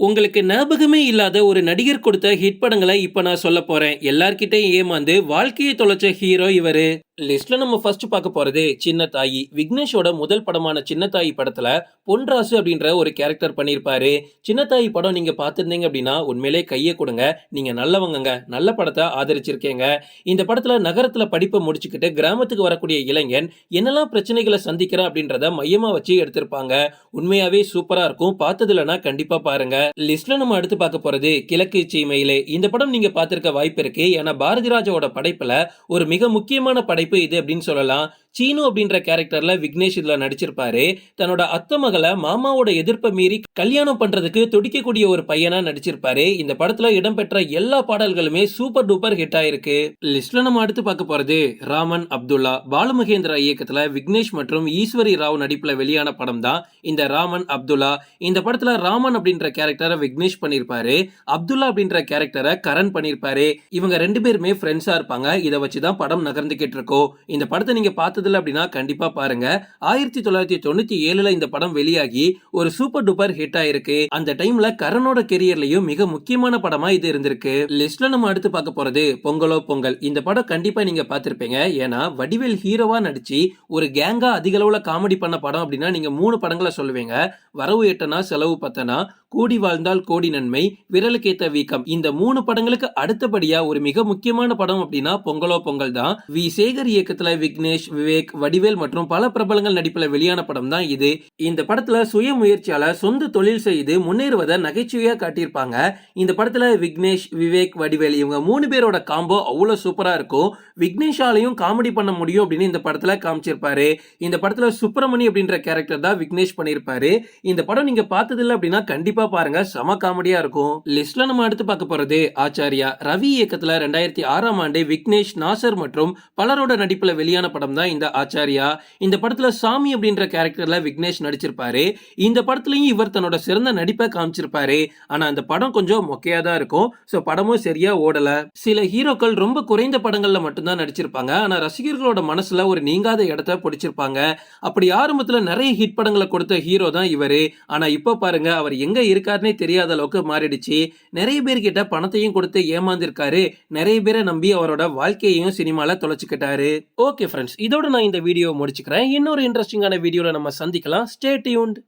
உங்களுக்கு ஞாபகமே இல்லாத ஒரு நடிகர் கொடுத்த ஹிட் படங்களை இப்போ நான் சொல்ல போகிறேன் எல்லார்கிட்டையும் ஏமாந்து வாழ்க்கையை தொலைச்ச ஹீரோ இவர். லிஸ்ட்ல நம்ம ஃபர்ஸ்ட் பார்க்க போறது சின்ன தாயி. விக்னேஷோட முதல் படமான சின்ன தாயி படத்துல பொன்ராசு அப்படின்ற ஒரு கேரக்டர் பண்ணியிருப்பாரு சின்ன தாயி படம் நீங்க பார்த்துருந்தீங்க அப்படின்னா உண்மையிலே கையை கொடுங்க. நீங்க நல்லவங்கங்க. நல்ல படத்தை ஆதரிச்சிருக்கீங்க. இந்த படத்துல நகரத்துல படிப்பை முடிச்சுக்கிட்டு கிராமத்துக்கு வரக்கூடிய இளைஞன் என்னெல்லாம் பிரச்சனைகளை சந்திக்கிறேன் அப்படின்றத மையமா வச்சு எடுத்திருப்பாங்க. உண்மையாவே சூப்பரா இருக்கும். பார்த்ததுலனா கண்டிப்பா பாருங்க. லிஸ்ட்ல நம்ம அடுத்து பார்க்க போறது கிழக்கு சீமையிலே. இந்த படம் நீங்க பார்த்திருக்க வாய்ப்பு இருக்கு. ஏன்னா பாரதிராஜாவோட படைப்புல ஒரு மிக முக்கியமான படை தலைப்பு இது அப்படின்னு சொல்லலாம். சீனு அப்படின்ற கேரக்டர்ல விக்னேஷ் இதுல நடிச்சிருப்பாரு. தன்னோட அத்தை மகளை மாமாவோட எதிர்ப்பை மீறி கல்யாணம் பண்றதுக்கு துடிக்கக்கூடிய ஒரு பையனா நடிச்சிருப்பாரு. இந்த படத்துல இடம்பெற்ற எல்லா பாடல்களுமே சூப்பர் டூப்பர் ஹிட் ஆயிருக்கு. லிஸ்ட்ல நம்ம அடுத்து பார்க்க போறது ராமன் அப்துல்லா பாலுமகேந்திரா இயக்கத்துல விக்னேஷ் மற்றும் ஈஸ்வரி ராவ் நடிப்புல வெளியான படம் தான் இந்த ராமன் அப்துல்லா. இந்த படத்துல ராமன் அப்படின்ற கேரக்டரை விக்னேஷ் பண்ணிருப்பாரு. அப்துல்லா அப்படின்ற கேரக்டரை கரண் பண்ணிருப்பாரு. இவங்க ரெண்டு பேருமே ஃப்ரெண்ட்ஸா இருப்பாங்க. இதை வச்சுதான் படம் நகர்ந்துகிட்டு இருக்கோம் இந்த படத்தை நீங்க பார்த்ததில்ல அப்படின்னா கண்டிப்பா பாருங்க. ஆயிரத்தி தொள்ளாயிரத்தி தொண்ணூத்தி ஏழுல இந்த படம் வெளியாகி ஒரு சூப்பர் டூப்பர் ஹிட் ஆயிருக்கு. அந்த டைம்ல கரணோட கெரியர்லயும் மிக முக்கியமான படமா இது இருந்திருக்கு. லிஸ்ட்ல நம்ம அடுத்து பார்க்க போறது பொங்கலோ பொங்கல். இந்த படம் கண்டிப்பா நீங்க பார்த்திருப்பீங்க. ஏன்னா வடிவேல் ஹீரோவா நடிச்சு ஒரு கேங்கா அதிக அளவுல காமெடி பண்ண படம் அப்படின்னா நீங்க மூணு படங்களை சொல்லுவீங்க. வரவு எட்டனா செலவு பத்தனா கூடி வாழ்ந்தால் கோடி நன்மை. விரலுக்கேத்த வீக்கம். இந்த மூணு படங்களுக்கு அடுத்தபடியா ஒரு மிக முக்கியமான படம் அப்படின்னா பொங்கலோ பொங்கல் தான். வி. சேகர் இயக்கத்துல விக்னேஷ் விவேக் வடிவேல் மற்றும் பல பிரபலங்கள் நடிப்புல வெளியான படம் தான் இது. இந்த படத்துல சுய முயற்சியால சொந்த தொழில் செய்து முன்னேறுவதை நகைச்சுவையா காட்டியிருப்பாங்க. இந்த படத்துல விக்னேஷ் விவேக் வடிவேல் இவங்க மூணு பேரோட காம்போ அவ்வளவு சூப்பரா இருக்கும். விக்னேஷாலையும் காமெடி பண்ண முடியும் அப்படின்னு இந்த படத்துல காமிச்சிருப்பாரு. இந்த படத்துல சுப்பிரமணி அப்படின்ற கேரக்டர் தான் விக்னேஷ் பண்ணியிருப்பாரு. இந்த படம் நீங்க பார்த்ததில்ல அப்படின்னா கண்டிப்பா பாருங்க செம காமெடியா இருக்கும். லிஸ்ட்ல நம்ம அடுத்து பார்க்க போறது ஆச்சாரியா. ரவி இயக்கத்துல ரெண்டாயிரத்தி ஆறாம் ஆண்டு விக்னேஷ் நாசர் மற்றும் பலரோட நடிப்புல வெளியான படம் தான் இந்த ஆச்சாரியா. இந்த படத்துல சாமி அப்படின்ற கேரக்டர்ல விக்னேஷ் நடிச்சிருப்பாரு. இந்த படத்துலயும் இவர் தன்னோட சிறந்த நடிப்பை காமிச்சிருப்பாரு. ஆனா அந்த படம் கொஞ்சம் மொக்கையா தான் இருக்கும். சோ படமும் சரியா ஓடல. சில ஹீரோக்கள் ரொம்ப குறைந்த படங்கள்ல மட்டும்தான் நடிச்சிருப்பாங்க. ஆனா ரசிகர்களோட மனசுல ஒரு நீங்காத இடத்த பிடிச்சிருப்பாங்க. அப்படி ஆரம்பத்துல நிறைய ஹிட் படங்களை கொடுத்த ஹீரோ தான் இவரு. ஆனா இப்ப பாருங்க அவர் எங்க இருக்காருன்னே தெரியாத அளவுக்கு மாறிடுச்சு. நிறைய பேர்கிட்ட பணத்தையும் கொடுத்து ஏமாந்திருக்காரு. நிறைய பேரை நம்பி அவரோட வாழ்க்கையையும் சினிமால தொலைச்சுக்கிட்டாரு. ஓகே ஃப்ரெண்ட்ஸ் இதோட நான் இந்த வீடியோ முடிச்சுக்கிறேன். இன்னொரு இன்ட்ரெஸ்டிங்கான வீடியோவில் நம்ம சந்திக்கலாம். Stay tuned